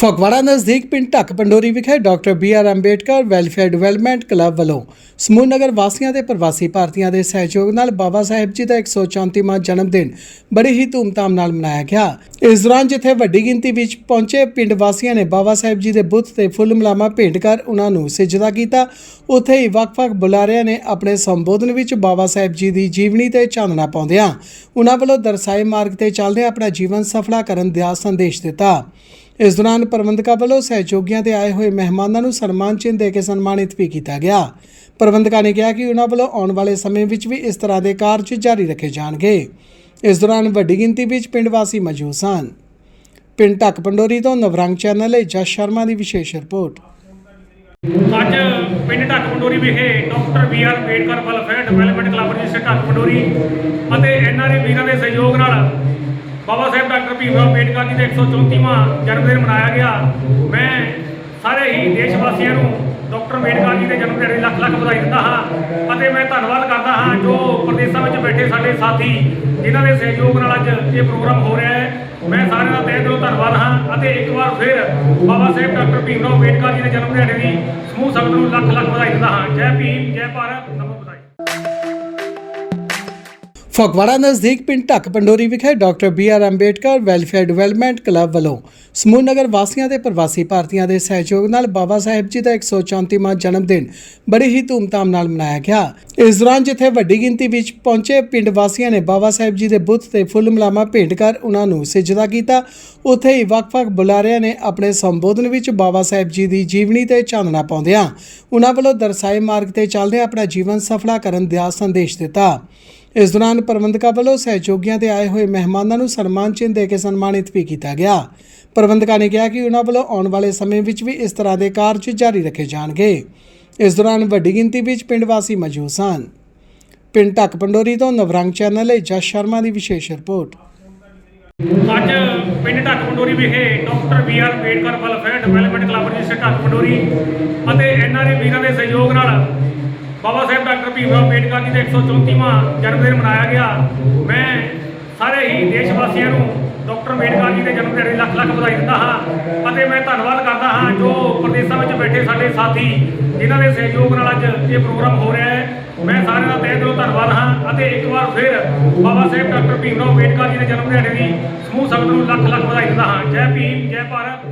ਫਗਵਾੜਾ ਨਜ਼ਦੀਕ ਪਿੰਡ ਢੱਕ ਪੰਡੋਰੀ ਵਿਖੇ doctor B R Ambedkar welfare development club ਵੱਲੋਂ ਸਮੂਹ ਨਗਰ ਵਾਸੀਆਂ ਤੇ ਪ੍ਰਵਾਸੀ ਭਾਰਤੀਆਂ ਦੇ ਸਹਿਯੋਗ ਨਾਲ ਬਾਬਾ ਸਾਹਿਬ ਜੀ ਦਾ 134ਵਾਂ ਜਨਮ ਦਿਨ ਬੜੀ ਹੀ ਧੂਮਧਾਮ ਨਾਲ ਮਨਾਇਆ ਗਿਆ। ਇਸ ਦੌਰਾਨ ਜਿੱਥੇ ਵੱਡੀ ਗਿਣਤੀ ਵਿੱਚ ਪਹੁੰਚੇ ਪਿੰਡ ਵਾਸੀਆਂ ਨੇ ਬਾਬਾ ਸਾਹਿਬ ਜੀ ਦੇ ਬੁੱਤ ਤੇ ਫੁੱਲ ਮਲਾਮਾ ਭੇਟ ਕਰ ਉਹਨਾਂ ਨੂੰ ਸਿਜਦਾ ਕੀਤਾ। ਉੱਥੇ ਹੀ ਵੱਖ-ਵੱਖ ਬੁਲਾਰਿਆਂ ਨੇ ਆਪਣੇ ਸੰਬੋਧਨ ਵਿੱਚ ਬਾਬਾ ਸਾਹਿਬ ਜੀ ਦੀ ਜੀਵਨੀ ਤੇ ਚਾਨਣਾ ਪਾਉਂਦਿਆਂ ਉਹਨਾਂ ਵੱਲੋਂ ਦਰਸਾਏ ਮਾਰਗ ਤੇ ਚੱਲਦੇ ਆਪਣਾ ਜੀਵਨ ਸਫਲਾ ਕਰਨ ਦਾ ਸੰਦੇਸ਼ ਦਿੱਤਾ। ਇਸ ਦੌਰਾਨ ਪ੍ਰਬੰਧਕਾਂ ਵੱਲੋਂ ਸਹਿਯੋਗੀਆਂ ਤੇ ਆਏ ਹੋਏ ਮਹਿਮਾਨਾਂ ਨੂੰ ਸਨਮਾਨ ਚਿੰਨ੍ਹ ਦੇ ਕੇ ਸਨਮਾਨਿਤ ਵੀ ਕੀਤਾ ਗਿਆ। ਪ੍ਰਬੰਧਕਾਂ ਨੇ ਕਿਹਾ ਕਿ ਉਹਨਾਂ ਵੱਲੋਂ ਆਉਣ ਵਾਲੇ ਸਮੇਂ ਵਿੱਚ ਵੀ ਇਸ ਤਰ੍ਹਾਂ ਦੇ ਕਾਰਜ ਜਾਰੀ ਰੱਖੇ ਜਾਣਗੇ। ਇਸ ਦੌਰਾਨ ਵੱਡੀ ਗਿਣਤੀ ਵਿੱਚ ਪਿੰਡ ਵਾਸੀ ਮੌਜੂਦ ਸਨ। ਪਿੰਡ ਢੱਕ ਪੰਡੋਰੀ ਤੋਂ ਨਵਰੰਗ ਚੈਨਲ ਲਈ ਜਸ ਸ਼ਰਮਾ ਦੀ ਵਿਸ਼ੇਸ਼ ਰਿਪੋਰਟ। ਅੱਜ ਪਿੰਡ ਢੱਕ ਪੰਡੋਰੀ ਵਿਖੇ doctor B R Ambedkar welfare development club register Dhak Pandori ਅਤੇ ਐਨਆਰਏ ਵੀਰਾਂ ਦੇ ਸਹਿਯੋਗ ਨਾਲ ਬਾਬਾ ਸਾਹਿਬ ਡਾਕਟਰ ਭੀਮ ਰਾਓ ਅੰਬੇਡਕਰ ਜੀ ਦਾ 134ਵਾਂ ਜਨਮ ਦਿਨ ਮਨਾਇਆ ਗਿਆ। ਮੈਂ ਸਾਰੇ ਹੀ ਦੇਸ਼ ਵਾਸੀਆਂ ਨੂੰ ਡਾਕਟਰ ਅੰਬੇਡਕਰ ਜੀ ਦੇ ਜਨਮ ਦਿਨ ਦੀ ਲੱਖ ਲੱਖ ਵਧਾਈ ਦਿੰਦਾ ਹਾਂ ਅਤੇ ਮੈਂ ਧੰਨਵਾਦ ਕਰਦਾ ਹਾਂ ਜੋ ਪ੍ਰਦੇਸ਼ਾਂ ਵਿੱਚ ਬੈਠੇ ਸਾਡੇ ਸਾਥੀ, ਜਿਨ੍ਹਾਂ ਦੇ ਸਹਿਯੋਗ ਨਾਲ ਅੱਜ ਇਹ ਪ੍ਰੋਗਰਾਮ ਹੋ ਰਿਹਾ ਹੈ। ਮੈਂ ਸਾਰਿਆਂ ਦਾ ਤਹਿ ਦਿਲੋਂ ਧੰਨਵਾਦ ਹਾਂ ਅਤੇ ਇੱਕ ਵਾਰ ਫਿਰ ਬਾਬਾ ਸਾਹਿਬ ਡਾਕਟਰ ਭੀਮ ਰਾਓ ਅੰਬੇਡਕਰ ਜੀ ਦੇ ਜਨਮ ਦਿਹਾੜੇ ਦੀ ਸਮੂਹ ਸੰਗਤ ਨੂੰ ਲੱਖ ਲੱਖ ਵਧਾਈ ਦਿੰਦਾ ਹਾਂ। ਜੈ ਭੀਮ, ਜੈ ਭਾਰਤ ਫਗਵਾੜਾ ਨਜ਼ਦੀਕ ਪਿੰਡ ਢੱਕ ਪੰਡੋਰੀ ਵਿਖੇ doctor B R Ambedkar welfare development club ਵੱਲੋਂ ਸਮੂਹ ਨਗਰ ਵਾਸੀਆਂ ਤੇ ਪ੍ਰਵਾਸੀ ਭਾਰਤੀਆਂ ਦੇ ਸਹਿਯੋਗ ਨਾਲ ਬਾਬਾ ਸਾਹਿਬ ਜੀ ਦਾ 134ਵਾਂ ਜਨਮ ਦਿਨ ਬੜੀ ਹੀ ਧੂਮਧਾਮ ਨਾਲ ਮਨਾਇਆ ਗਿਆ। ਇਸ ਦੌਰਾਨ ਜਿੱਥੇ ਵੱਡੀ ਗਿਣਤੀ ਵਿੱਚ ਪਹੁੰਚੇ ਪਿੰਡ ਵਾਸੀਆਂ ਨੇ ਬਾਬਾ ਸਾਹਿਬ ਜੀ ਦੇ ਬੁੱਤ ਤੇ ਫੁੱਲ ਮਲਾਮਾ ਭੇਟ ਕਰ ਉਹਨਾਂ ਨੂੰ ਸਿਜਦਾ ਕੀਤਾ। ਉੱਥੇ ਹੀ ਵੱਖ-ਵੱਖ ਬੁਲਾਰਿਆਂ ਨੇ ਆਪਣੇ ਸੰਬੋਧਨ ਵਿੱਚ ਬਾਬਾ ਸਾਹਿਬ ਜੀ ਦੀ ਜੀਵਨੀ ਤੇ ਚਾਨਣਾ ਪਾਉਂਦਿਆਂ ਉਹਨਾਂ ਵੱਲੋਂ ਦਰਸਾਏ ਮਾਰਗ ਤੇ ਚੱਲਦੇ ਆਪਣਾ ਜੀਵਨ ਸਫਲਾ ਕਰਨ ਦਾ ਸੰਦੇਸ਼ ਦਿੱਤਾ। ਇਸ ਦੌਰਾਨ ਪ੍ਰਬੰਧਕਾਂ ਵੱਲੋਂ ਸਹਿਯੋਗੀਆਂ ਤੇ ਆਏ ਹੋਏ ਮਹਿਮਾਨਾਂ ਨੂੰ ਸਨਮਾਨ ਚਿੰਨ੍ਹ ਦੇ ਕੇ ਸਨਮਾਨਿਤ ਵੀ ਕੀਤਾ ਗਿਆ। ਪ੍ਰਬੰਧਕਾਂ ਨੇ ਕਿਹਾ ਕਿ ਉਹਨਾਂ ਵੱਲੋਂ ਆਉਣ ਵਾਲੇ ਸਮੇਂ ਵਿੱਚ ਵੀ ਇਸ ਤਰ੍ਹਾਂ ਦੇ ਕਾਰਜ ਜਾਰੀ ਰੱਖੇ ਜਾਣਗੇ। ਇਸ ਦੌਰਾਨ ਵੱਡੀ ਗਿਣਤੀ ਵਿੱਚ ਪਿੰਡ ਵਾਸੀ ਮੌਜੂਦ ਸਨ। ਪਿੰਡ ਢੱਕ ਪੰਡੋਰੀ ਤੋਂ ਨਵਰੰਗ ਚੈਨਲ ਲਈ ਜਸ ਸ਼ਰਮਾ ਦੀ ਵਿਸ਼ੇਸ਼ ਰਿਪੋਰਟ। ਅੱਜ ਪਿੰਡ ਢੱਕ ਪੰਡੋਰੀ ਵਿਖੇ doctor B R Ambedkar welfare development club register Dhak Pandori ਅਤੇ ਐਨਆਰਏ ਵੀਰਾਂ ਦੇ ਸਹਿਯੋਗ ਨਾਲ ਡਾਕਟਰ ਭੀਮ ਰਾਓ ਅੰਬੇਡਕਰ ਜੀ ਦਾ 134ਵਾਂ ਜਨਮ ਦਿਨ ਮਨਾਇਆ ਗਿਆ। ਮੈਂ ਸਾਰੇ ਹੀ ਦੇਸ਼ ਵਾਸੀਆਂ ਨੂੰ ਡਾਕਟਰ ਅੰਬੇਡਕਰ ਜੀ ਦੇ ਜਨਮ ਦਿਹਾੜੇ ਦੀ ਲੱਖ ਲੱਖ ਵਧਾਈ ਦਿੰਦਾ ਹਾਂ ਅਤੇ ਮੈਂ ਧੰਨਵਾਦ ਕਰਦਾ ਹਾਂ ਜੋ ਪ੍ਰਦੇਸ਼ਾਂ ਵਿੱਚ ਬੈਠੇ ਸਾਡੇ ਸਾਥੀ ਜਿਨ੍ਹਾਂ ਦੇ ਸਹਿਯੋਗ ਨਾਲ ਅੱਜ ਇਹ ਪ੍ਰੋਗਰਾਮ ਹੋ ਰਿਹਾ ਹੈ। ਮੈਂ ਸਾਰਿਆਂ ਦਾ ਤਹਿ ਦਿਲੋਂ ਧੰਨਵਾਦ ਹਾਂ ਅਤੇ ਇੱਕ ਵਾਰ ਫਿਰ ਬਾਬਾ ਸਾਹਿਬ ਡਾਕਟਰ ਭੀਮ ਰਾਓ ਅੰਬੇਡਕਰ ਜੀ ਦੇ ਜਨਮ ਦਿਹਾੜੇ ਦੀ ਸਮੂਹ ਸੰਗਤ ਨੂੰ ਲੱਖ ਲੱਖ ਵਧਾਈ ਦਿੰਦਾ ਹਾਂ। ਜੈ ਭੀਮ, ਜੈ ਭਾਰਤ